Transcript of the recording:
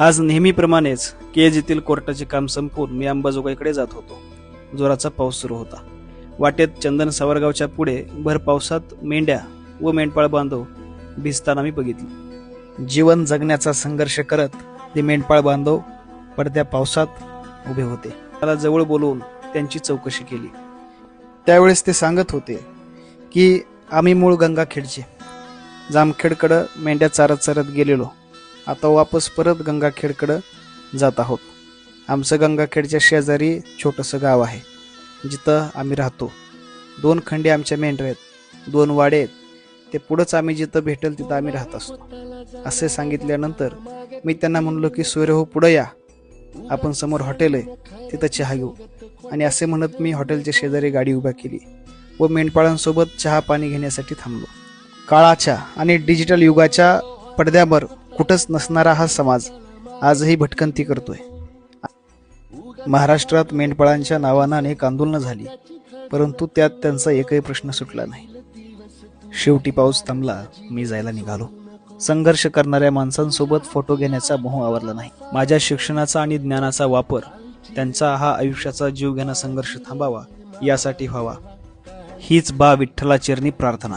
आज नेहमीप्रमाणेच केज येथील कोर्टाचे काम संपवून मी अंबाजोगाईकडे जात होतो. जोराचा पाऊस सुरू होता. वाटेत चंदन सावरगावच्या पुढे भर पावसात मेंढ्या व मेंढपाळ बांधव भिजताना मी बघितली. जीवन जगण्याचा संघर्ष करत ते मेंढपाळ बांधव पडत्या पावसात उभे होते. मला जवळ बोलवून त्यांची चौकशी केली. त्यावेळेस ते सांगत होते की आम्ही मूळ गंगाखेडचे. जामखेडकडं मेंढ्या चारत चारत गेलेलो. आता वापस परत गंगाखेडकडं जात आहोत. आमचं गंगाखेडच्या शेजारी छोटंसं गाव आहे. जिथं आम्ही राहतो. दोन खंडे आमच्या मेंढ्या आहेत. दोन वाडे आहेत. ते पुढंच आम्ही जिथं भेटेल तिथं आम्ही राहत असतो. असे सांगितल्यानंतर मी त्यांना म्हणलो की सूर्य हो पुढं या. आपण समोर हॉटेल आहे. तिथं चहा घेऊ. आणि असे म्हणत मी हॉटेलच्या शेजारी गाडी उभा केली व मेंढपाळांसोबत चहा पाणी घेण्यासाठी थांबलो. काळाच्या आणि डिजिटल युगाच्या पडद्यावर कुठंच नसणारा हा समाज आजही भटकंती करतोय. महाराष्ट्रात मेंढपाळांच्या नावानं अनेक आंदोलनं झाली परंतु त्यात त्यांचा एकही प्रश्न सुटला नाही. शेवटी पाऊस थांबला मी जायला निघालो. संघर्ष करणाऱ्या माणसांसोबत फोटो घेण्याचा मोह आवरला नाही. माझ्या शिक्षणाचा आणि ज्ञानाचा वापर त्यांचा हा आयुष्याचा जीव घेणा संघर्ष थांबावा यासाठी व्हावा. हीच बा विठ्ठलाचेरणी प्रार्थना.